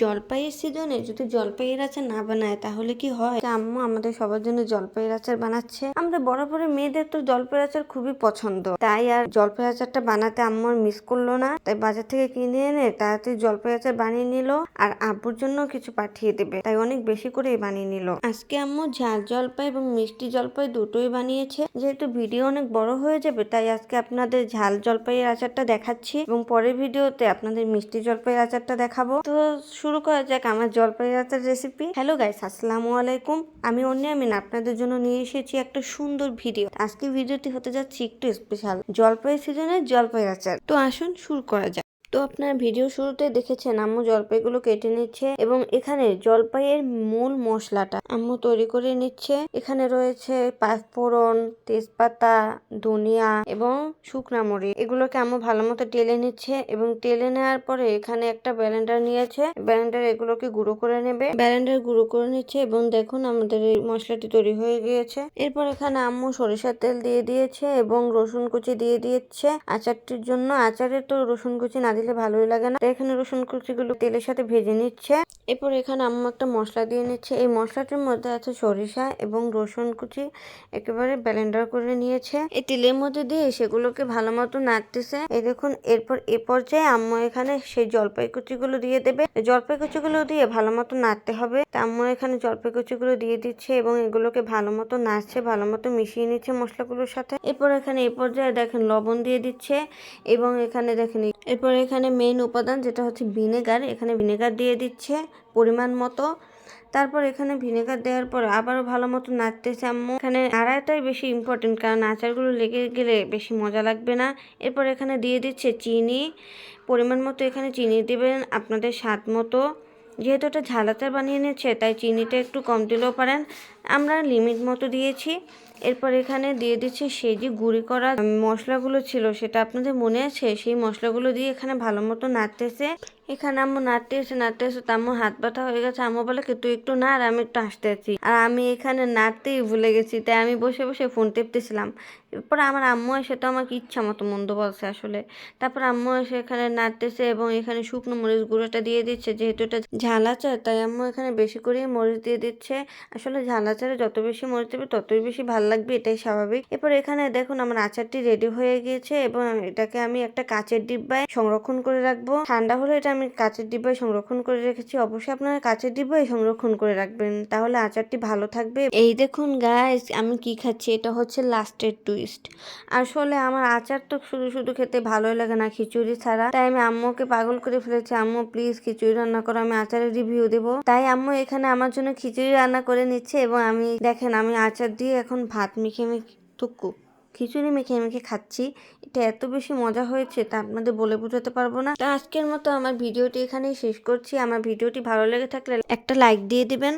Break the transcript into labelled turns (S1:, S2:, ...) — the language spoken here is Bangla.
S1: জলপাইয়ের সিজনে যদি জলপাইয়ের আচার না বানায়, তাহলে কি হয়? আম্মু আমাদের সবার জন্য জলপাইয়ের আচার বানাচ্ছে। আমরা বরাবরের মেয়েদের তো জলপাইয়ের আচার খুবই পছন্দ। তাই আর জলপাই আচারটা বানাতে আম্মু মিস করল না। তাই বাজার থেকে কিনে এনে তাড়াতাড়ি জলপাই আচার বানিয়ে নিল আর আব্বুর জন্য কিছু পাঠিয়ে দেবে। তাই অনেক বেশি করে বানিয়ে নিল। আজকে আম্মু ঝাল জলপাই এবং মিষ্টি জলপাই দুটোই বানিয়েছে। যেহেতু ভিডিও অনেক বড় হয়ে যাবে, তাই আজকে আপনাদের ঝাল জলপাইয়ের আচারটা দেখাচ্ছি এবং পরের ভিডিওতে আপনাদের মিষ্টি জলপাইয়ের আচারটা দেখাবো। তো শুরু করা যাক আমার জলপাই আচার রেসিপি হ্যালো গাইস আসসালামু আলাইকুম। আমি অন্য আমিন, আপনাদের জন্য নিয়ে এসেছি একটা সুন্দর ভিডিও আজকে ভিডিওটি হতে যাচ্ছে একটু স্পেশাল জলপাই সিজনের জলপাই আচার। তো আসুন শুরু করা যাক। তো আপনার ভিডিও শুরুতে দেখেছেন আম্মু জলপাইগুলো কেটে নিচ্ছে এবং এখানে জলপাইয়ের মূল মশলাটা আম্মু তৈরি করে নিচ্ছে। এখানে রয়েছে পাঁচফোড়ন তেজপাতা, ধনিয়া এবং শুকনা মরিচ। এগুলোকে আম্মু ভালো মতো টেলে নিচ্ছে এবং টেলে নেওয়ার পরে এখানে একটা ব্লেন্ডার নিয়েছে। ব্লেন্ডার এগুলোকে গুঁড়ো করে নেবে। ব্লেন্ডার গুঁড়ো করে নিচ্ছে এবং দেখুন আমাদের এই মশলাটি তৈরি হয়ে গিয়েছে। এরপর এখানে আম্মু সরিষার তেল দিয়ে দিয়েছে এবং রসুন কুচি দিয়ে দিয়েছে আচারটির জন্য আচারে তো রসুন কুচি না দিলে ভালোই লাগে না। এখানে রসুন কুচিগুলো তেলের সাথে ভেজে নিচ্ছে। এরপর এখানে আম্মু একটা মশলা দিয়ে নিচ্ছে। এই মশলাটির মধ্যে আছে সরিষা এবং রসুন কুচি একেবারে ব্লেন্ডার করে নিয়েছে। এই তেলের মধ্যে দিয়ে সেগুলোকে ভালো মতো নাড়তেছে। এই দেখুন, এরপর এ পর্যায়ে আম্মু এখানে সেই জলপাই কুচিগুলো দিয়ে দেবে। জলপাই কুচিগুলো দিয়ে ভালো মতো নাড়তে হবে। আম্মু এখানে জলপাই কুচিগুলো দিয়ে দিচ্ছে এবং এগুলোকে ভালো মতো নাড়ছে, ভালো মতো মিশিয়ে নিচ্ছে মশলাগুলোর সাথে। এরপর এখানে এই পর্যায়ে দেখেন লবণ দিয়ে দিচ্ছে এবং এখানে দেখেন এরপর এখানে মেইন উপাদান যেটা হচ্ছে ভিনেগার এখানে ভিনেগার দিয়ে দিচ্ছে পরিমাণ মতো। তারপর এখানে ভিনেগার দেওয়ার পর আবারও ভালো মতো নাড়তেছে আম্মু এখানে নাড়াটাই বেশি ইম্পর্টেন্ট কারণ আচারগুলো লেগে গেলে বেশি মজা লাগবে না। এরপর এখানে দিয়ে দিচ্ছে চিনি। পরিমাণ মতো এখানে চিনি দেবেন আপনাদের স্বাদ মতো। যেহেতু এটা ঝাল আচার বানিয়ে নিচ্ছে, তাই চিনিটা একটু কম দিলেও পারেন। আমরা লিমিট মতো দিয়েছি। এরপর এখানে দিয়ে দিচ্ছি সেই যে গুঁড়ি করা মশলাগুলো ছিল, সেটা আপনাদের মনে আছে? সেই মশলাগুলো দিয়ে এখানে ভালো মতো নাড়তেছে। এখানে আম্মু নাড়তে এসে নাড়তে এসে তো আম্মু হাত ব্যথা হয়ে গেছে। আম্মু বলে কি, তুই একটু নাড়, আমি একটু হাসতে আছি আর আমি এখানে নাড়তেই ভুলে গেছি, তাই আমি বসে বসে ফোন টেপতেছিলাম। এরপর আমার আম্মু এসে তো আমাকে ইচ্ছা মতো মন্দ বলছে আসলে। তারপর আম্মু এসে এখানে নাড়তেছে এবং এখানে শুকনো মরিচ গুঁড়োটা দিয়ে দিচ্ছে, যেহেতু এটা ঝাল আচার, তাই আম্মু এখানে বেশি করেই মরিচ দিয়ে দিচ্ছে। আসলে ঝাল আচারে যত বেশি মরিচ দেবে, ততই বেশি ভালো লাগবে, এটাই স্বাভাবিক। এরপর এখানে দেখুন আমার আচারটি রেডি হয়ে গিয়েছে এবং এটাকে আমি একটা কাচের ডিব্বায় সংরক্ষণ করে রাখব। ঠান্ডা হলে এটা আমি কাচের ডিব্বায় সংরক্ষণ করে রেখেছি। অবশ্যই আপনারা কাচের ডিব্বায় সংরক্ষণ করে রাখবেন, তাহলে আচারটি ভালো থাকবে। এই দেখুন গাইস আমি কি খাচ্ছি, এটা হচ্ছে লাস্টের টুইস্ট আসলে আমার আচার তো শুধু শুধু খেতে ভালোই লাগে না খিচুড়ি ছাড়া। তাই আমি আম্মুকে পাগল করে ফেলেছি, আম্মু প্লিজ খিচুড়ি রান্না করো, আমি আচারের রিভিউ দেবো। তাই আম্মু এখানে আমার জন্য খিচুড়ি রান্না করে নিচ্ছে এবং আমি, দেখেন আমি আচার দিয়ে এখন ভাত মেখে মেখে টুকু খিচুড়ি মেখে মেখে খাচ্ছি। এটা এত বেশি মজা হয়েছে তা আপনাদের বলে বোঝাতে পারব না। তো আজকের মতো আমার ভিডিওটি এখানেই শেষ করছি। আমার ভিডিওটি ভালো লেগে থাকলে একটা লাইক দিয়ে দিবেন।